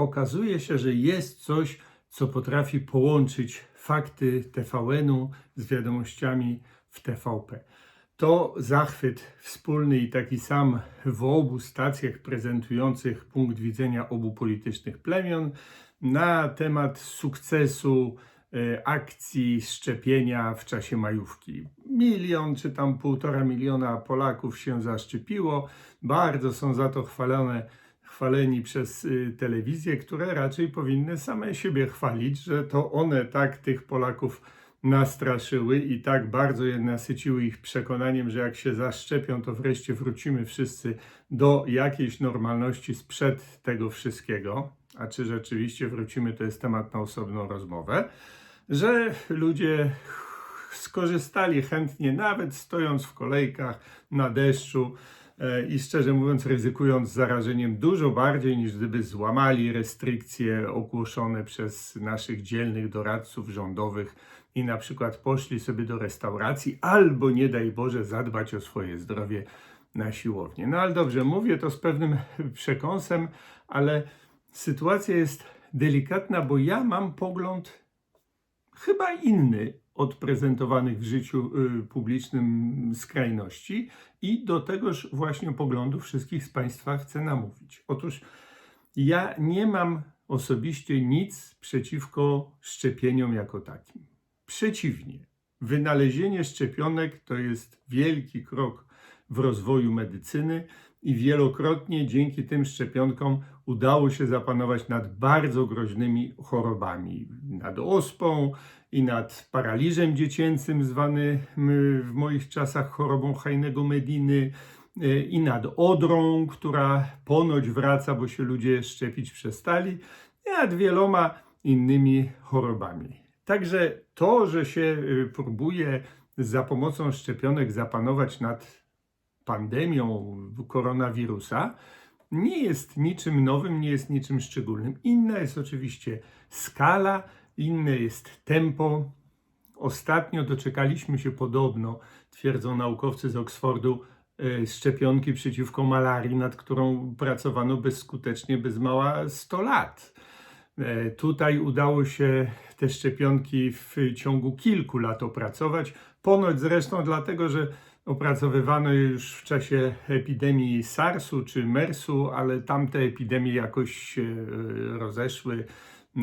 okazuje się, że jest coś, co potrafi połączyć fakty TVN-u z wiadomościami w TVP. To zachwyt wspólny i taki sam w obu stacjach prezentujących punkt widzenia obu politycznych plemion na temat sukcesu e, akcji szczepienia w czasie majówki. Milion czy tam półtora miliona Polaków się zaszczepiło. Bardzo są za to chwalone, chwaleni przez y, telewizje, które raczej powinny same siebie chwalić, że to one tak tych Polaków nastraszyły i tak bardzo je nasyciły ich przekonaniem, że jak się zaszczepią, to wreszcie wrócimy wszyscy do jakiejś normalności sprzed tego wszystkiego. A czy rzeczywiście wrócimy, to jest temat na osobną rozmowę, że ludzie skorzystali chętnie, nawet stojąc w kolejkach na deszczu i szczerze mówiąc, ryzykując zarażeniem dużo bardziej niż gdyby złamali restrykcje ogłoszone przez naszych dzielnych doradców rządowych i na przykład poszli sobie do restauracji albo nie daj Boże zadbać o swoje zdrowie na siłownię. No ale dobrze, mówię to z pewnym przekąsem, ale sytuacja jest delikatna, bo ja mam pogląd chyba inny od prezentowanych w życiu y, publicznym skrajności i do tegoż właśnie poglądu wszystkich z Państwa chcę namówić. Otóż ja nie mam osobiście nic przeciwko szczepieniom jako takim. Przeciwnie, wynalezienie szczepionek to jest wielki krok w rozwoju medycyny i wielokrotnie dzięki tym szczepionkom udało się zapanować nad bardzo groźnymi chorobami, nad ospą i nad paraliżem dziecięcym, zwany w moich czasach chorobą Hajnego Mediny, y, i nad odrą, która ponoć wraca, bo się ludzie szczepić przestali, i nad wieloma innymi chorobami. Także to, że się y, próbuje za pomocą szczepionek zapanować nad pandemią koronawirusa, nie jest niczym nowym, nie jest niczym szczególnym. Inna jest oczywiście skala, inne jest tempo. Ostatnio doczekaliśmy się podobno, twierdzą naukowcy z Oksfordu, y, szczepionki przeciwko malarii, nad którą pracowano bezskutecznie bez mała 100 lat. E, tutaj udało się te szczepionki w ciągu kilku lat opracować. Ponoć zresztą dlatego, że opracowywano je już w czasie epidemii SARS-u czy MERS-u, ale tamte epidemie jakoś się e, rozeszły, e,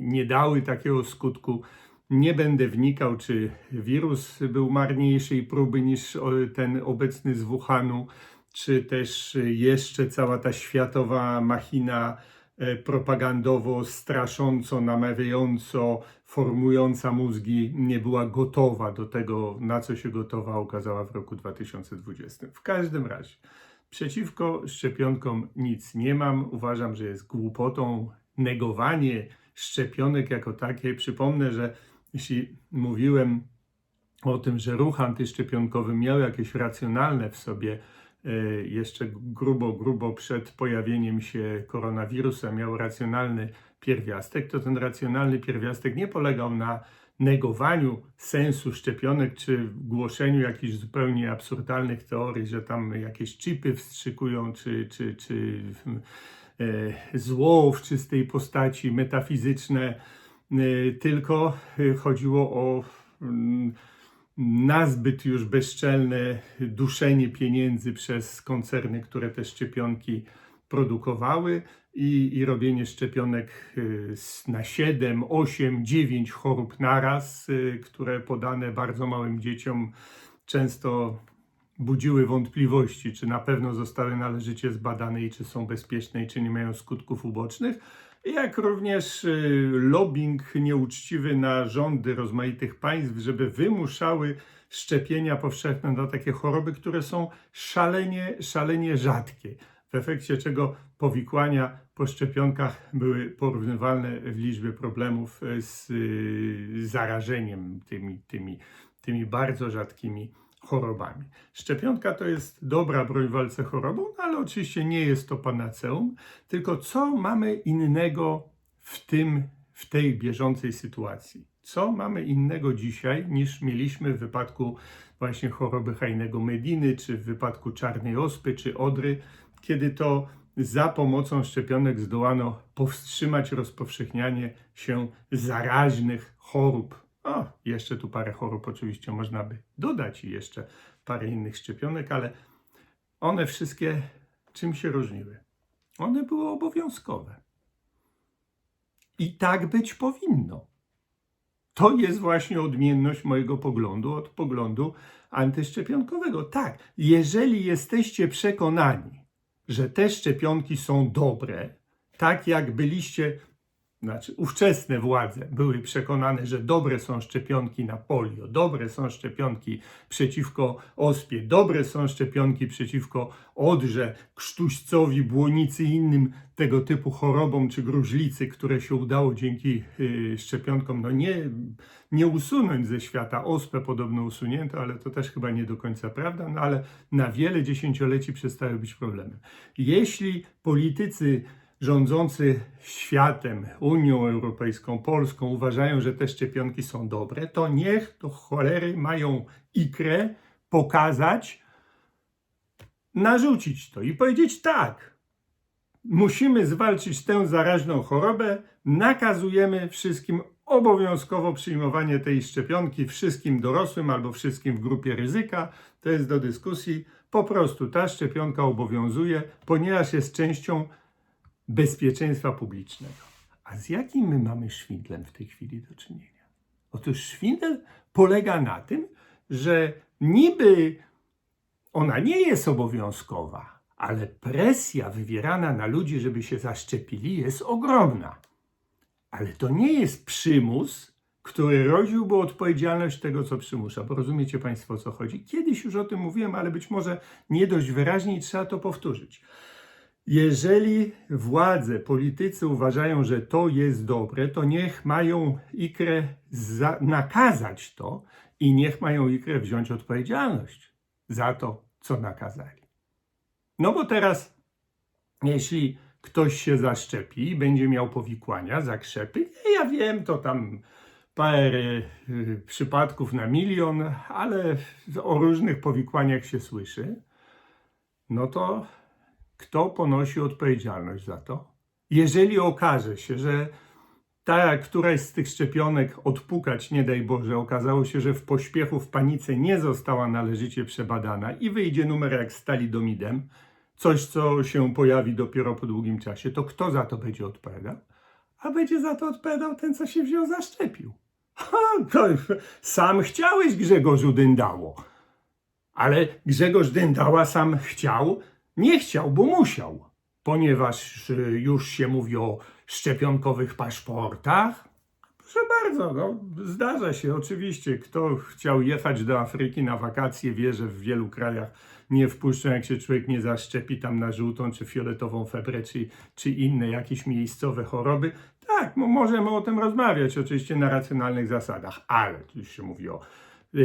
nie dały takiego skutku. Nie będę wnikał, czy wirus był marniejszej próby niż ten obecny z Wuhanu, czy też jeszcze cała ta światowa machina E, propagandowo, strasząco, namawiająco, formująca mózgi, nie była gotowa do tego, na co się gotowa okazała w roku 2020. W każdym razie, przeciwko szczepionkom nic nie mam. Uważam, że jest głupotą negowanie szczepionek jako takie. Przypomnę, że jeśli mówiłem o tym, że ruch antyszczepionkowy miał jakieś racjonalne w sobie E, jeszcze grubo, grubo przed pojawieniem się koronawirusa miał racjonalny pierwiastek, to ten racjonalny pierwiastek nie polegał na negowaniu sensu szczepionek czy głoszeniu jakichś zupełnie absurdalnych teorii, że tam jakieś chipy wstrzykują, czy, czy, czy e, zło w czystej postaci metafizyczne, e, tylko chodziło o mm, nazbyt już bezczelne duszenie pieniędzy przez koncerny, które te szczepionki produkowały i, i robienie szczepionek y, na 7, 8, 9 chorób naraz, y, które podane bardzo małym dzieciom często budziły wątpliwości, czy na pewno zostały należycie zbadane i czy są bezpieczne i czy nie mają skutków ubocznych jak również y, lobbying nieuczciwy na rządy rozmaitych państw, żeby wymuszały szczepienia powszechne na takie choroby, które są szalenie, szalenie rzadkie. Efekcie czego powikłania po szczepionkach były porównywalne w liczbie problemów z y, zarażeniem tymi, tymi, tymi bardzo rzadkimi chorobami. Szczepionka to jest dobra broń w walce chorobą, no ale oczywiście nie jest to panaceum, tylko co mamy innego w tym, w tej bieżącej sytuacji? Co mamy innego dzisiaj niż mieliśmy w wypadku właśnie choroby hajnego mediny, czy w wypadku czarnej ospy, czy odry, kiedy to za pomocą szczepionek zdołano powstrzymać rozpowszechnianie się zaraźnych chorób. O, jeszcze tu parę chorób oczywiście można by dodać i jeszcze parę innych szczepionek, ale one wszystkie czym się różniły? One były obowiązkowe. I tak być powinno. To jest właśnie odmienność mojego poglądu od poglądu antyszczepionkowego. Tak, jeżeli jesteście przekonani, że te szczepionki są dobre, tak jak byliście, znaczy ówczesne władze były przekonane, że dobre są szczepionki na polio, dobre są szczepionki przeciwko ospie, dobre są szczepionki przeciwko odrze, krztuścowi, błonicy i innym tego typu chorobom czy gruźlicy, które się udało dzięki y, szczepionkom no nie, nie usunąć ze świata. Ospę podobno usunięto, ale to też chyba nie do końca prawda, no ale na wiele dziesięcioleci przestały być problemem. Jeśli politycy rządzący światem, Unią Europejską, Polską uważają, że te szczepionki są dobre, to niech to cholery mają ikrę pokazać, narzucić to i powiedzieć tak. Musimy zwalczyć tę zaraźną chorobę, nakazujemy wszystkim obowiązkowo przyjmowanie tej szczepionki, wszystkim dorosłym albo wszystkim w grupie ryzyka. To jest do dyskusji. Po prostu ta szczepionka obowiązuje, ponieważ jest częścią bezpieczeństwa publicznego. A z jakim my mamy szwindlem w tej chwili do czynienia? Otóż szwindel polega na tym, że niby ona nie jest obowiązkowa, ale presja wywierana na ludzi, żeby się zaszczepili, jest ogromna. Ale to nie jest przymus, który rodziłby odpowiedzialność tego, co przymusza. Bo rozumiecie Państwo, o co chodzi? Kiedyś już o tym mówiłem, ale być może nie dość wyraźnie i trzeba to powtórzyć. Jeżeli władze, politycy uważają, że to jest dobre, to niech mają ikrę za- nakazać to i niech mają ikrę wziąć odpowiedzialność za to, co nakazali. No bo teraz, jeśli ktoś się zaszczepi i będzie miał powikłania, zakrzepy, ja wiem, to tam parę y, przypadków na milion, ale o różnych powikłaniach się słyszy, no to kto ponosi odpowiedzialność za to? Jeżeli okaże się, że ta któraś z tych szczepionek odpukać, nie daj Boże, okazało się, że w pośpiechu, w panice nie została należycie przebadana i wyjdzie numer jak z talidomidem, coś co się pojawi dopiero po długim czasie, to kto za to będzie odpowiadał? A będzie za to odpowiadał ten, co się wziął, zaszczepił. Ha, to sam chciałeś, Grzegorzu Dyndało. Ale Grzegorz Dyndała sam chciał, nie chciał, bo musiał, ponieważ y, już się mówi o szczepionkowych paszportach. Proszę bardzo, no, zdarza się oczywiście. Kto chciał jechać do Afryki na wakacje, wie, że w wielu krajach nie wpuszczą, jak się człowiek nie zaszczepi tam na żółtą czy fioletową febrę, czy, czy inne jakieś miejscowe choroby. Tak, mo- możemy o tym rozmawiać, oczywiście na racjonalnych zasadach, ale tu już się mówi o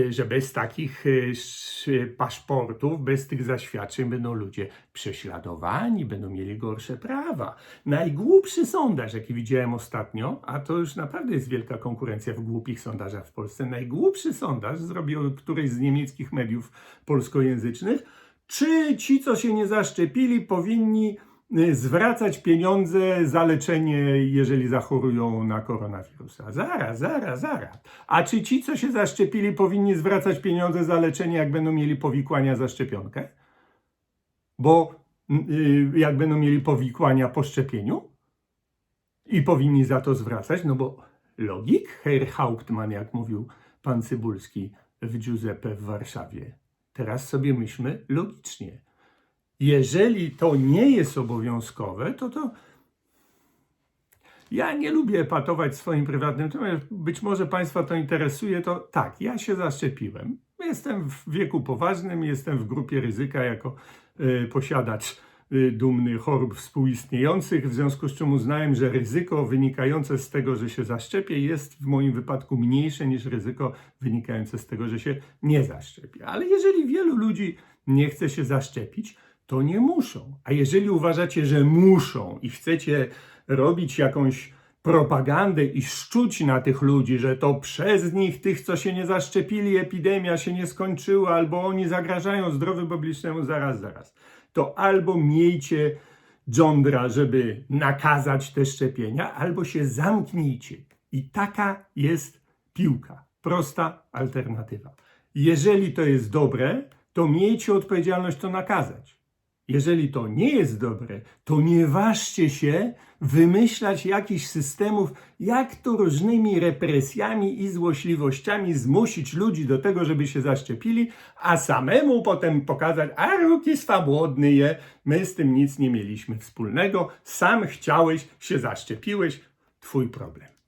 że bez takich y, sz- paszportów, bez tych zaświadczeń będą ludzie prześladowani, będą mieli gorsze prawa. Najgłupszy sondaż, jaki widziałem ostatnio, a to już naprawdę jest wielka konkurencja w głupich sondażach w Polsce, najgłupszy sondaż zrobił któryś z niemieckich mediów polskojęzycznych, czy ci, co się nie zaszczepili, powinni y, zwracać pieniądze za leczenie, jeżeli zachorują na koronawirusa. Zaraz, zaraz, zaraz. A czy ci, co się zaszczepili, powinni zwracać pieniądze za leczenie, jak będą mieli powikłania za szczepionkę? Bo y, jak będą mieli powikłania po szczepieniu? I powinni za to zwracać, no bo logik, Herr Hauptmann, jak mówił pan Cybulski w Giuseppe w Warszawie. Teraz sobie myślmy logicznie. Jeżeli to nie jest obowiązkowe, to to ja nie lubię epatować swoim prywatnym tematem. Być może Państwa to interesuje, to tak, ja się zaszczepiłem. Jestem w wieku poważnym, jestem w grupie ryzyka jako y, posiadacz y, dumny chorób współistniejących, w związku z czym uznałem, że ryzyko wynikające z tego, że się zaszczepię, jest w moim wypadku mniejsze niż ryzyko wynikające z tego, że się nie zaszczepię. Ale jeżeli wielu ludzi nie chce się zaszczepić, to nie muszą. A jeżeli uważacie, że muszą i chcecie robić jakąś propagandę i szczuć na tych ludzi, że to przez nich, tych, co się nie zaszczepili, epidemia się nie skończyła, albo oni zagrażają zdrowiu publicznemu, zaraz, zaraz. To albo miejcie żądra, żeby nakazać te szczepienia, albo się zamknijcie. I taka jest piłka. Prosta alternatywa. Jeżeli to jest dobre, to miejcie odpowiedzialność to nakazać. Jeżeli to nie jest dobre, to nie ważcie się wymyślać jakichś systemów, jak to różnymi represjami i złośliwościami zmusić ludzi do tego, żeby się zaszczepili, a samemu potem pokazać, a ruki swobodny je, my z tym nic nie mieliśmy wspólnego, sam chciałeś, się zaszczepiłeś, twój problem.